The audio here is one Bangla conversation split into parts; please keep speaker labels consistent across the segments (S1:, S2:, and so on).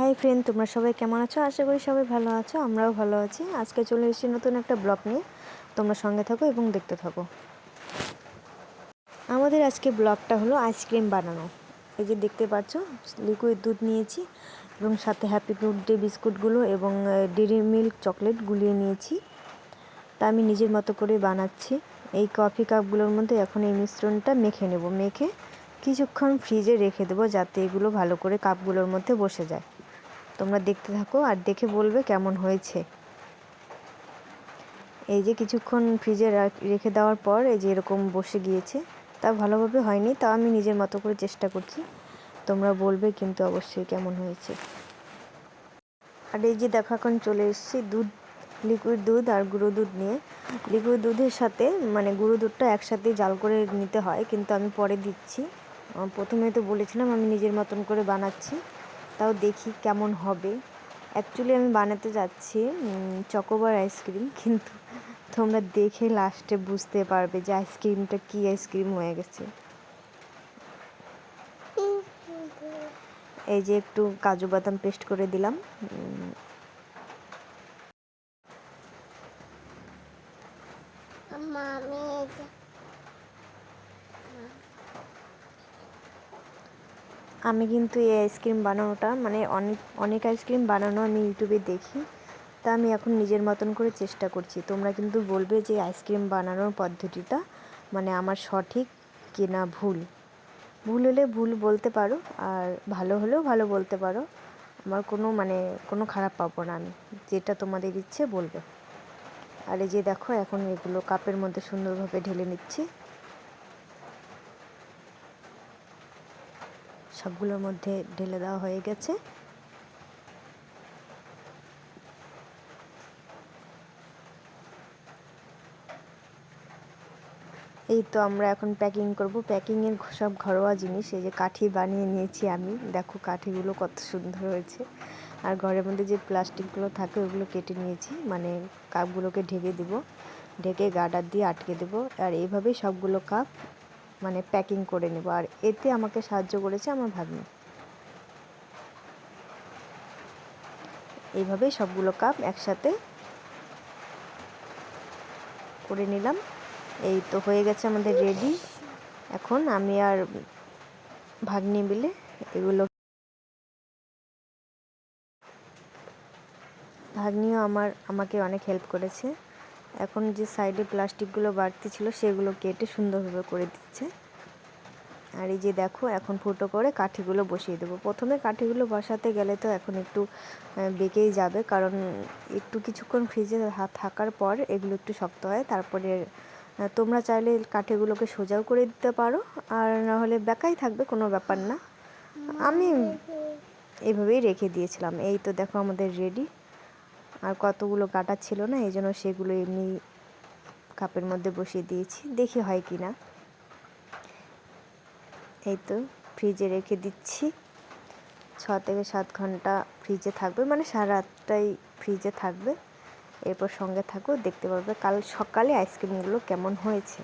S1: হাই ফ্রেন্ড তোমরা সবাই কেমন আছো? আশা করি সবাই ভালো আছো, আমরাও ভালো আছি। আজকে চলে এসেছি নতুন একটা ব্লগ নিয়ে। তোমরা সঙ্গে থাকো এবং দেখতে থাকো। আমাদের আজকে ব্লগটা হলো আইসক্রিম বানানো। এই যে দেখতে পাচ্ছ লিকুইড দুধ নিয়েছি এবং সাথে হ্যাপি ফ্রুট ডে বিস্কুটগুলো এবং ডেরি মিল্ক চকলেট গুলিয়ে নিয়েছি। তা আমি নিজের মতো করে বানাচ্ছি। এই কফি কাপগুলোর মধ্যে এখন এই মিশ্রণটা মেখে নেব। মেখে কিছুক্ষণ ফ্রিজে রেখে দেবো যাতে এগুলো ভালো করে কাপগুলোর মধ্যে বসে যায়। তোমরা দেখতে থাকো আর দেখে বলবে কেমন হয়েছে। এই যে কিছুক্ষণ ফ্রিজে রেখে দেওয়ার পর এই যে এরকম বসে গিয়েছে, তা ভালোভাবে হয়নি, তা আমি নিজের মতো করে চেষ্টা করছি, তোমরা বলবে কিন্তু অবশ্যই কেমন হয়েছে। আর এই যে দেখো এখন চলে এসেছি দুধ লিকুইড দুধ আর গুঁড়ো দুধ নিয়ে। লিকুইড দুধের সাথে মানে গুঁড়ো দুধটা একসাথে জাল করে নিতে হয়, কিন্তু আমি পরে দিচ্ছি। প্রথমে তো বলেছিলাম আমি নিজের মতন করে বানাচ্ছি। তাও দেখি কেমন হবে। অ্যাকচুয়ালি আমি বানাতে যাচ্ছি চকোবার আইসক্রিম কিন্তু তোমরা দেখে লাস্টে বুঝতে পারবে যে আইসক্রিমটা কী আইসক্রিম হয়ে গেছে। এই যে একটু কাজু বাদাম পেস্ট করে দিলাম।
S2: মামি
S1: আমি কিন্তু এই আইসক্রিম বানানোটা মানে অনেক অনেক আইসক্রিম বানানো আমি ইউটিউবে দেখি। তা আমি এখন নিজের মতন করে চেষ্টা করছি। তোমরা কিন্তু বলবে যে আইসক্রিম বানানোর পদ্ধতিটা মানে আমার সঠিক কি না ভুল। ভুল হলে ভুল বলতে পারো, আর ভালো হলেও ভালো বলতে পারো। আমার কোনো মানে কোনো খারাপ পাবো না আমি। যেটা তোমাদের ইচ্ছে বলবে। আর এই যে দেখো, এখন এগুলো কাপের মধ্যে সুন্দরভাবে ঢেলে নিচ্ছি। সবগুলোর মধ্যে ঢেলে দেওয়া হয়ে গেছে। এই তো আমরা এখন প্যাকিং করব। প্যাকিংয়ের সব ঘরোয়া জিনিস, এই যে কাঠি বানিয়ে নিয়েছি আমি। দেখো কাঠিগুলো কত সুন্দর হয়েছে। আর ঘরের মধ্যে যে প্লাস্টিকগুলো থাকে, ওগুলো কেটে নিয়েছি। মানে কাপগুলোকে ঢেকে দিব। ঢেকে গার্ডার দিয়ে আটকে দেবো। আর এইভাবেই সবগুলো কাপ মানে প্যাকিং করে নেব। আর এতে আমাকে সাহায্য করেছে আমার ভাগ্নি। এইভাবে সবগুলো কাপ একসাথে করে নিলাম। এই তো হয়ে গেছে আমাদের রেডি এখন আমি আর ভাগ্নি মিলে এগুলো ভাগ্নিও আমার, আমাকে অনেক হেল্প করেছে। এখন যে সাইডে প্লাস্টিকগুলো বাড়তি ছিল, সেগুলো কেটে সুন্দরভাবে করে দিচ্ছে। আর এই যে দেখো, এখন ফুটো করে কাঠিগুলো বসিয়ে দেবো। প্রথমে কাঠিগুলো বসাতে গেলে তো এখন একটু বেঁকেই যাবে। কারণ একটু কিছুক্ষণ ফ্রিজে হাত থাকার পর এগুলো একটু শক্ত হয়। তারপরে তোমরা চাইলে কাঠিগুলোকে সোজাও করে দিতে পারো। আর না হলে বেকাই থাকবে, কোনো ব্যাপার না। আমি এভাবেই রেখে দিয়েছিলাম। এই তো দেখো আমাদের রেডি। আর কতগুলো কাটা ছিল না, এই জন্য সেগুলো এমনি কাপের মধ্যে বসিয়ে দিয়েছি, দেখি হয় কি না এই তো ফ্রিজে রেখে দিচ্ছি। ছ থেকে সাত ঘণ্টা ফ্রিজে থাকবে মানে সারা রাতটাই ফ্রিজে থাকবে। এরপর সঙ্গে থাকো, দেখতে পারবে কাল সকালে আইসক্রিমগুলো কেমন হয়েছে।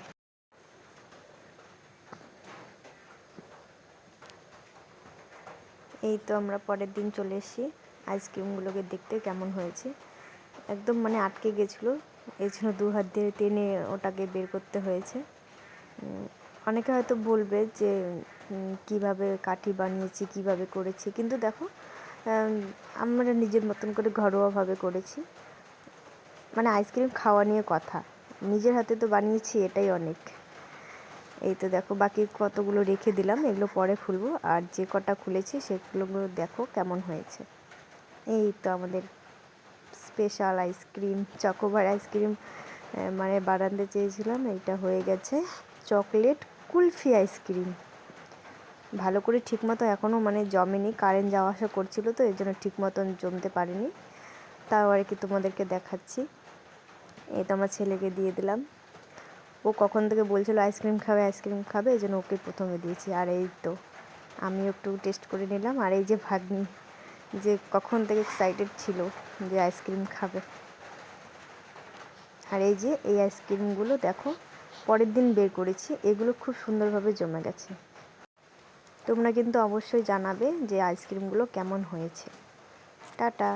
S1: এই তো আমরা পরের দিন চলে এসেছি, আইসক্রিমগুলোকে দেখতে কেমন হয়েছে। একদম মানে আটকে গেছিল। এই জন্য দু হাত দিয়ে টেনে ওটাকে বের করতে হয়েছে। অনেকে হয়তো বলবে যে কীভাবে কাঠি বানিয়েছি, কীভাবে করেছি। কিন্তু দেখো আমরা নিজের মতন করে ঘরোয়াভাবে করেছি। মানে আইসক্রিম খাওয়া নিয়ে কথা। নিজের হাতে তো বানিয়েছি, এটাই অনেক। এই তো দেখো, বাকি কতগুলো রেখে দিলাম, এগুলো পরে খুলবো। আর যে কটা খুলেছি, সেগুলো দেখো কেমন হয়েছে। এই তো আমাদের স্পেশাল আইসক্রিম, চকোবার আইসক্রিম মানে বারান্দে চেয়েছিলাম, এইটা হয়ে গেছে। Chocolate kulfi ice cream. ভালো করে ঠিকমতো এখনও মানে জমেনি, কারেন্ট যাওয়া আসা করছিল তো এই জন্য ঠিক মতন জমতে পারেনি। তাও আর কি তোমাদেরকে দেখাচ্ছি। এই তো আমার ছেলেকে দিয়ে দিলাম। ও কখন থেকে বলছিল আইসক্রিম খাবে আইসক্রিম খাবে এই জন্য ওকে প্রথমে দিয়েছি। আর এই তো আমি একটু টেস্ট করে নিলাম। আর এই যে ভাগ্নি যে কখন থেকে এক্সাইটেড ছিল যে আইসক্রিম খাবে। আর এই যে এই আইসক্রিমগুলো দেখো, পরের দিন বের করেছি, এগুলো খুব সুন্দরভাবে জমে গেছে। তোমরা কিন্তু অবশ্যই জানাবে যে আইসক্রিমগুলো কেমন হয়েছে। টাটা।